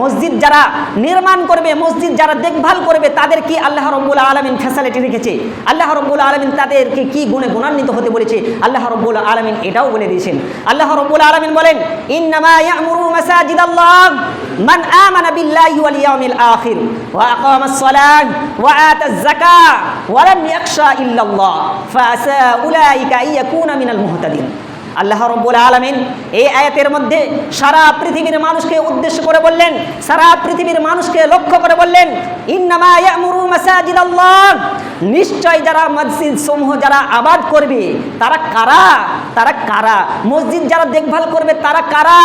মসজিদ যারা নির্মাণ করবে, মসজিদ যারা দেখভাল করবে, তাদের কি আল্লাহ রব্বুল আলমিন ফ্যাসিলিটি রেখেছে? আল্লাহ রব্বুল আলমিন তাদেরকে কি গুণে গুণান্বিত হতে বলেছে? আল্লাহ রব্বুল আলমিন এটাও বলে দিয়েছেন। আল্লাহ রব্বুল আলমিন বলেন, ইন্নামা ইয়ামুরু মাসাজিদ আল্লাহ বিল্লাহি ওয়াল ইয়াউমিল আখির, ওয়া আকামাস সালাহ ওয়া আতাজ যাকাহ ওয়া লাম ইয়াখশা ইল্লাল্লাহ ফাসা উলাইকা ইয়াকুনা মিনাল মুহতাদিন। আল্লাহ রব্বুল আলমিন এই আয়াতের মধ্যে সারা পৃথিবীর মানুষকে উদ্দেশ্য করে বললেন, সারা পৃথিবীর মানুষকে লক্ষ্য করে বললেন নিশ্চয় যারা মসজিদ সমূহ যারা আবাদ করবে, তারা কারা? তারা কারা? মসজিদ যারা দেখভাল করবে, তারা কারা?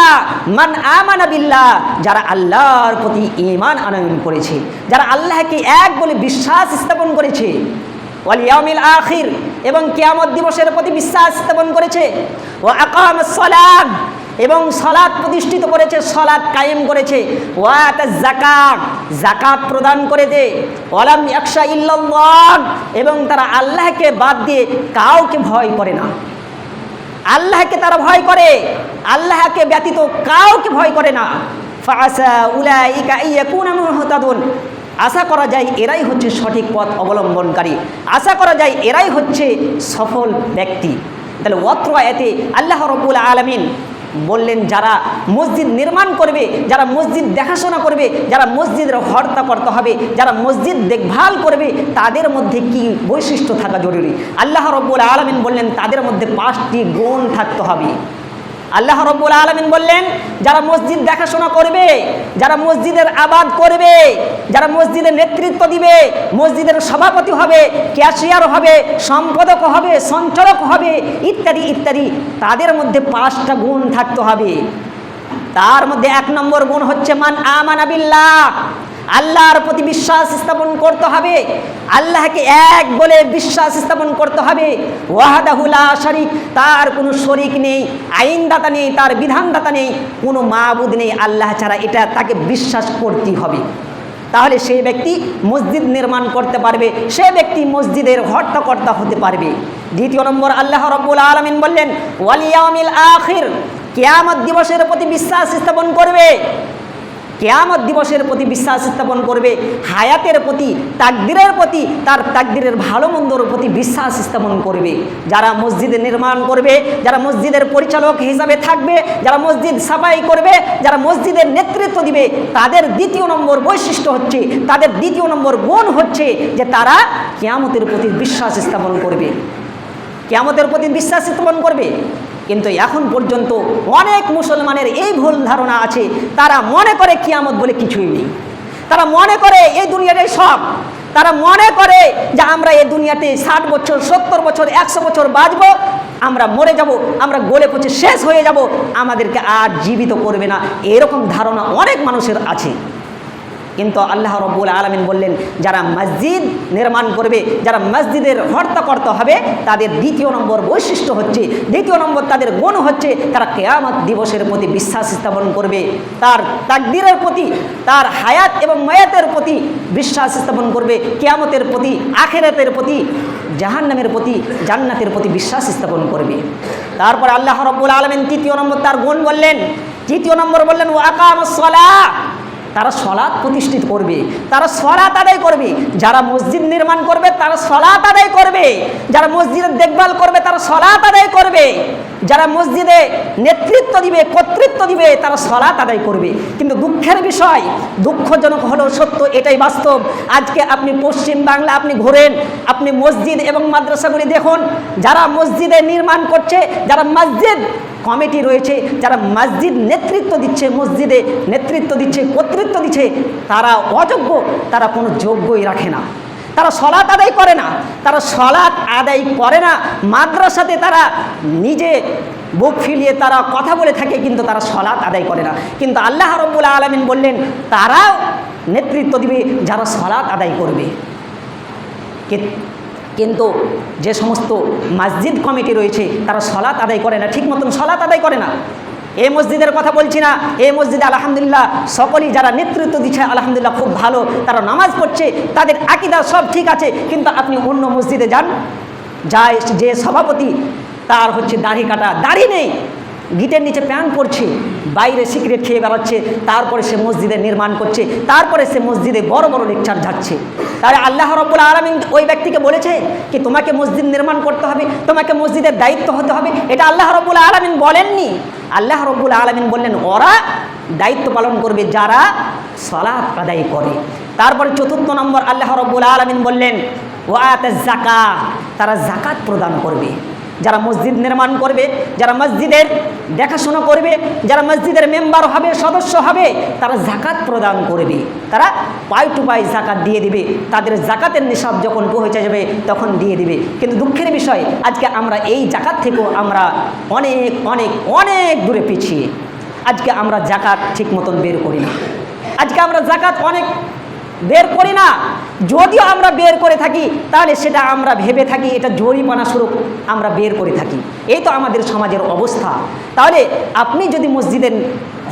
মান আমানা বিল্লাহ, যারা আল্লাহর প্রতি ইমান আনয়ন করেছে, যারা আল্লাহকে এক বলে বিশ্বাস স্থাপন করেছে ওয়ালিয়ামিল আখির এবং কিয়ামত দিবসের প্রতি বিশ্বাস স্থাপন করেছে। ও আকাম সলাদ এবং সলাদ প্রতিষ্ঠিত করেছে সলাদ কায়েম করেছে। ওয়াত জাকাত জাকাত প্রদান করেছে। ওয়ালাম একশা ইল্লাল্লাহ, এবং তারা আল্লাহকে বাদ দিয়ে কাউকে ভয় করে না। আল্লাহকে তারা ভয় করে, আল্লাহকে ব্যতীত কাউকে ভয় করে না। ফাসা উলাইকা ইয়াকুনা মুহতাদুন আশা করা যায় এরাই হচ্ছে সঠিক পথ অবলম্বনকারী। আশা করা যায় এরাই হচ্ছে সফল ব্যক্তি। তাহলে অত্র এতে আল্লাহ রব্বুল আলমিন বললেন, যারা মসজিদ নির্মাণ করবে, যারা মসজিদ দেখাশোনা করবে, যারা মসজিদের হর্তা করতে হবে, যারা মসজিদ দেখভাল করবে, তাদের মধ্যে কি বৈশিষ্ট্য থাকা জরুরি? আল্লাহ রব্বুল আলমিন বললেন, তাদের মধ্যে পাঁচটি গুণ থাকতে হবে। আল্লাহ রব্বুল আলমিন বললেন, যারা মসজিদ দেখাশোনা করবে, যারা মসজিদের আবাদ করবে, যারা মসজিদের নেতৃত্ব দিবে, মসজিদের সভাপতি হবে ক্যাশিয়ার হবে, সম্পাদক হবে, সঞ্চালক হবে, ইত্যাদি ইত্যাদি, তাদের মধ্যে পাঁচটা গুণ থাকতে হবে। তার মধ্যে এক নম্বর গুণ হচ্ছে মান আমানাবিল্লাহ আল্লাহর প্রতি বিশ্বাস স্থাপন করতে হবে। আল্লাহকে এক বলে বিশ্বাস স্থাপন করতে হবে। ওয়াহাদাহুলা শরিক, তার কোনো শরিক নেই, আইনদাতা নেই, তার বিধানদাতা নেই, কোনো মাবুদ নেই। আল্লাহ ছাড়া এটা তাকে বিশ্বাস করতেই হবে। তাহলে সেই ব্যক্তি মসজিদ নির্মাণ করতে পারবে, সে ব্যক্তি মসজিদের হট্টকর্তা হতে পারবে। দ্বিতীয় নম্বর, আল্লাহ রব্বুল আলমিন বললেন ওয়ালিয়ামিল আখির কেয়ামত দিবসের প্রতি বিশ্বাস স্থাপন করবে। কেয়ামত দিবসের প্রতি বিশ্বাস স্থাপন করবে, হায়াতের প্রতি, তাকদিরের প্রতি, তার তাকদিরের ভালো মন্দর প্রতি বিশ্বাস স্থাপন করবে। যারা মসজিদে নির্মাণ করবে, যারা মসজিদের পরিচালক হিসাবে থাকবে, যারা মসজিদ সাফাই করবে, যারা মসজিদের নেতৃত্ব দিবে, তাদের দ্বিতীয় নম্বর বৈশিষ্ট্য হচ্ছে, তাদের দ্বিতীয় নম্বর গুণ হচ্ছে যে তারা কেয়ামতের প্রতি বিশ্বাস স্থাপন করবে। কেয়ামতের প্রতি বিশ্বাস স্থাপন করবে? কিন্তু এখন পর্যন্ত অনেক মুসলমানের এই ভুল ধারণা আছে, তারা মনে করে কিয়ামত বলে কিছুই নেই। তারা মনে করে এই দুনিয়াটাই সব, তারা মনে করে যে আমরা এই দুনিয়াতে ষাট বছর, সত্তর বছর, একশো বছর বাঁচব, আমরা মরে যাব, আমরা গলে পচে শেষ হয়ে যাব, আমাদেরকে আর জীবিত করবে না। এরকম ধারণা অনেক মানুষের আছে। কিন্তু আল্লাহ রব্বুল আলমিন বললেন, যারা মসজিদ নির্মাণ করবে, যারা মসজিদের হর্তা করতে হবে, তাদের দ্বিতীয় নম্বর বৈশিষ্ট্য হচ্ছে, দ্বিতীয় নম্বর তাদের গুণ হচ্ছে, তারা কেয়ামত দিবসের প্রতি বিশ্বাস স্থাপন করবে। তার তাকদিরের প্রতি, তার হায়াত এবং মায়াতের প্রতি বিশ্বাস স্থাপন করবে, কেয়ামতের প্রতি, আখেরাতের প্রতি, জাহান্নামের প্রতি, জান্নাতের প্রতি বিশ্বাস স্থাপন করবে। তারপর আল্লাহ রব্বুল আলমিন তৃতীয় নম্বর তার গুণ বললেন, তৃতীয় নম্বর বললেন ও আকাম তারা সলাৎ প্রতিষ্ঠিত করবে। তারা সলাৎ আদায় করবে। যারা মসজিদ নির্মাণ করবে, তারা সলাৎ আদায় করবে। যারা মসজিদের দেখভাল করবে, তারা সলাৎ আদায় করবে। যারা মসজিদে নেতৃত্ব দিবে, কর্তৃত্ব দিবে, তারা সলাৎ আদায় করবে। কিন্তু দুঃখের বিষয়, দুঃখজনক হলো সত্য, এটাই বাস্তব। আজকে আপনি পশ্চিম বাংলা, আপনি ঘোরেন, আপনি মসজিদ এবং মাদ্রাসাগুলি দেখুন। যারা মসজিদে নির্মাণ করছে, যারা মসজিদ কমিটি রয়েছে, যারা মসজিদ নেতৃত্ব দিচ্ছে, মসজিদে নেতৃত্ব দিচ্ছে, কর্তৃত্ব দিচ্ছে, তারা অযোগ্য, তারা কোনো যোগ্যই রাখে না। তারা সলাৎ আদায় করে না, তারা সলাৎ আদায় করে না। মাদ্রাসাতে তারা নিজে বুক ফিলিয়ে তারা কথা বলে থাকে, কিন্তু তারা সলাৎ আদায় করে না। কিন্তু আল্লাহ রব্বুল আলমিন বললেন, তারাও নেতৃত্ব দিবে যারা সলাৎ আদায় করবে। কিন্তু যে সমস্ত মসজিদ কমিটি রয়েছে, তারা সলাৎ আদায় করে না, ঠিক মতন সলাৎ আদায় করে না। এ মসজিদের কথা বলছি না, এ মসজিদে আলহামদুলিল্লাহ সকলেই যারা নেতৃত্ব দিচ্ছে, আলহামদুলিল্লাহ খুব ভালো, তারা নামাজ পড়ছে, তাদের আকিদা সব ঠিক আছে, কিন্তু আপনি অন্য মসজিদে যান। যায় যে সভাপতি, তার হচ্ছে দাড়ি কাটা, দাড়ি নেই। গিটের নিচে প্যান্ট পরছে বাইরে সিগারেট খেয়ে বেড়াচ্ছে, তারপরে সে মসজিদে নির্মাণ করছে, তারপরে সে মসজিদে বড় বড় লেকচার যাচ্ছে। তাহলে আল্লাহ রব্বুল আলমিন ওই ব্যক্তিকে বলেছে কি, তোমাকে মসজিদ নির্মাণ করতে হবে, তোমাকে মসজিদের দায়িত্ব হতে হবে। এটা আল্লাহ রব্বুল আলমিন বলেননি। আল্লাহ রব্বুল আলমিন বললেন, ওরা দায়িত্ব পালন করবে যারা সলাৎ আদায় করে। তারপরে চতুর্থ নম্বর আল্লাহ রব্বুল আলমিন বললেন ওয়াত জাকা তারা জাকাত প্রদান করবে। যারা মসজিদ নির্মাণ করবে, যারা মসজিদের দেখাশোনা করবে, যারা মসজিদের মেম্বার হবে, সদস্য হবে, তারা জাকাত প্রদান করবে। তারা পাই টু পাই জাকাত দিয়ে দিবে। তাদের জাকাতের নিসাব যখন পৌঁছে যাবে, তখন দিয়ে দিবে। কিন্তু দুঃখের বিষয়, আজকে আমরা এই জাকাত থেকেও আমরা অনেক অনেক অনেক দূরে পিছিয়ে। আজকে আমরা জাকাত ঠিক মতন বের করি না। আজকে আমরা জাকাত অনেক বের করি না। যদিও আমরা বের করে থাকি, তাহলে সেটা আমরা ভেবে থাকি, এটা জরিমানা স্বরূপ আমরা বের করে থাকি। এই তো আমাদের সমাজের অবস্থা। তাহলে আপনি যদি মসজিদের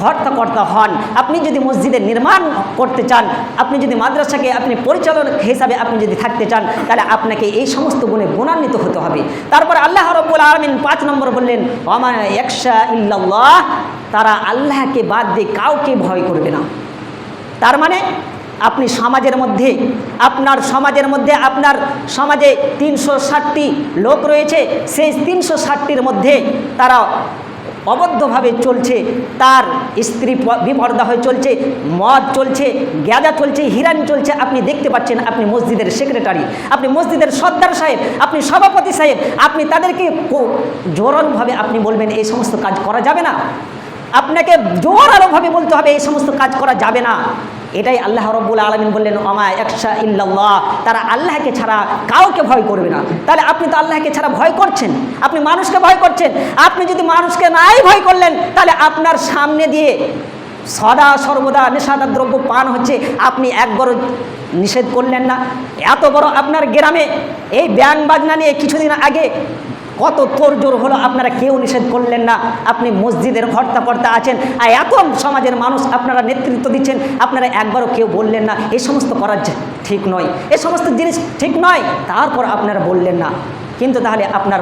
হর্তাকর্তা হন, আপনি যদি মসজিদের নির্মাণ করতে চান, আপনি যদি মাদ্রাসাকে আপনি পরিচালক হিসাবে আপনি যদি থাকতে চান, তাহলে আপনাকে এই সমস্ত গুণে গুণান্বিত হতে হবে। তারপর আল্লাহ রব্বুল আলমিন পাঁচ নম্বর বললেন অমান একশা ইল্লাল্লাহ তারা আল্লাহকে বাদ দিয়ে কাউকে ভয় করবে না। তার মানে আপনি সমাজের মধ্যে, আপনার সমাজের মধ্যে, আপনার সমাজে তিনশো ষাটটি লোক রয়েছে, সেই তিনশো ষাটটির মধ্যে তারা অবদ্ধভাবে চলছে, তার স্ত্রী বিপর্দা হয়ে চলছে, মদ চলছে গ্যাদা চলছে, হিরানি চলছে, আপনি দেখতে পাচ্ছেন আপনি মসজিদের সেক্রেটারি, আপনি মসজিদের সর্দার সাহেব, আপনি সভাপতি সাহেব, আপনি তাদেরকে জোরালোভাবে আপনি বলবেন এই সমস্ত কাজ করা যাবে না। আপনাকে জোরালোভাবে বলতে হবে এই সমস্ত কাজ করা যাবে না। এটাই আল্লাহ রব্বুল আলমিন বললেন আমা একশা ইল্লাল্লাহ। তারা আল্লাহকে ছাড়া কাউকে ভয় করবে না। তাহলে আপনি তো আল্লাহকে ছাড়া ভয় করছেন। আপনি মানুষকে ভয় করছেন। আপনি যদি মানুষকে নাই ভয় করলেন, তাহলে আপনার সামনে দিয়ে সদা সর্বদা নেশাদার দ্রব্য পান হচ্ছে। আপনি একবারও নিষেধ করলেন না। এত বড় আপনার গ্রামে এই ব্যাং বাজনা নিয়ে কিছুদিন আগে কত তোড়জোড় হলো? আপনারা কেউ নিষেধ করলেন না। আপনি মসজিদের কর্তাকর্তা আছেন। আর এখন সমাজের মানুষ আপনারা নেতৃত্ব দিচ্ছেন, আপনারা একবারও কেউ বললেন না। এ সমস্ত করার ঠিক নয়। এ সমস্ত জিনিস ঠিক নয়। তারপর আপনারা বললেন না। কিন্তু তাহলে আপনার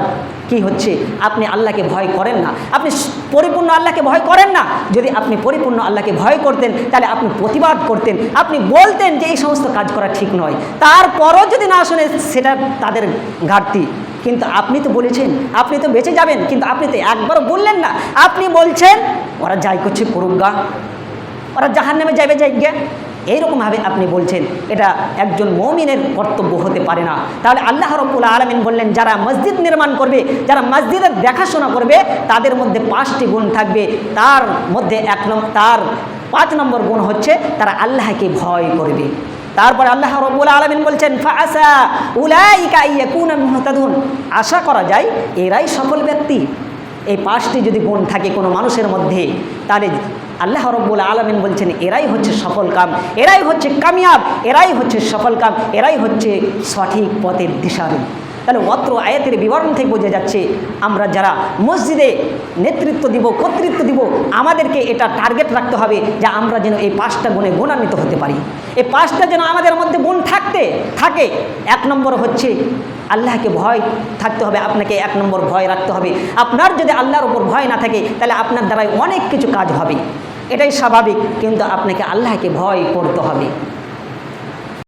কি হচ্ছে? আপনি আল্লাহকে ভয় করেন না। আপনি পরিপূর্ণ আল্লাহকে ভয় করেন না। যদি আপনি পরিপূর্ণ আল্লাহকে ভয় করতেন, তাহলে আপনি প্রতিবাদ করতেন। আপনি বলতেন যে এই সমস্ত কাজ করা ঠিক নয়। তারপরও যদি না শোনে সেটা তাদের ঘাটতি। কিন্তু আপনি তো বলেছেন, আপনি তো বেঁচে যাবেন, কিন্তু আপনি তো একবারও বললেন না। আপনি বলছেন, ওরা যাই করছে করুক গা। ওরা জাহান নামে যাবে যাইগে। এইরকমভাবে আপনি বলছেন, এটা একজন মমিনের কর্তব্য হতে পারে না। তাহলে আল্লাহ রব্বুল আলমিন বললেন, যারা মসজিদ নির্মাণ করবে, যারা মসজিদের দেখাশোনা করবে, তাদের মধ্যে পাঁচটি গুণ থাকবে। তার মধ্যে এক নম্বর তার পাঁচ নম্বর গুণ হচ্ছে, তারা আল্লাহকে ভয় করবে। তারপর আল্লাহ রব্বুল আলমিন বলছেন ফাসা উলাইকা ইয়াকুনা আশা করা যায়, এরাই সফল ব্যক্তি। এই পাঁচটি যদি গুণ থাকে কোনো মানুষের মধ্যে, তাহলে আল্লাহ রব্বুল আলমিন বলছেন, এরাই হচ্ছে সফল কাম, এরাই হচ্ছে কামিয়াব, এরাই হচ্ছে সফল কাম, এরাই হচ্ছে সঠিক পথের দিশারি। তাহলে অত্র আয়াতের বিবরণ থেকে বোঝা যাচ্ছে, আমরা যারা মসজিদে নেতৃত্ব দিব, কর্তৃত্ব দিব, আমাদেরকে এটা টার্গেট রাখতে হবে যে আমরা যেন এই পাঁচটা গুণে গুণান্বিত হতে পারি। এই পাঁচটা যেন আমাদের মধ্যে গুণ থাকতে, থাকে। এক নম্বর হচ্ছে আল্লাহকে ভয় থাকতে হবে, আপনাকে এক নম্বর ভয় রাখতে হবে। আপনার যদি আল্লাহর ওপর ভয় না থাকে, তাহলে আপনার দ্বারাই অনেক কিছু কাজ হবে। এটাই স্বাভাবিক, কিন্তু আপনাকে আল্লাহকে ভয় করতে হবে।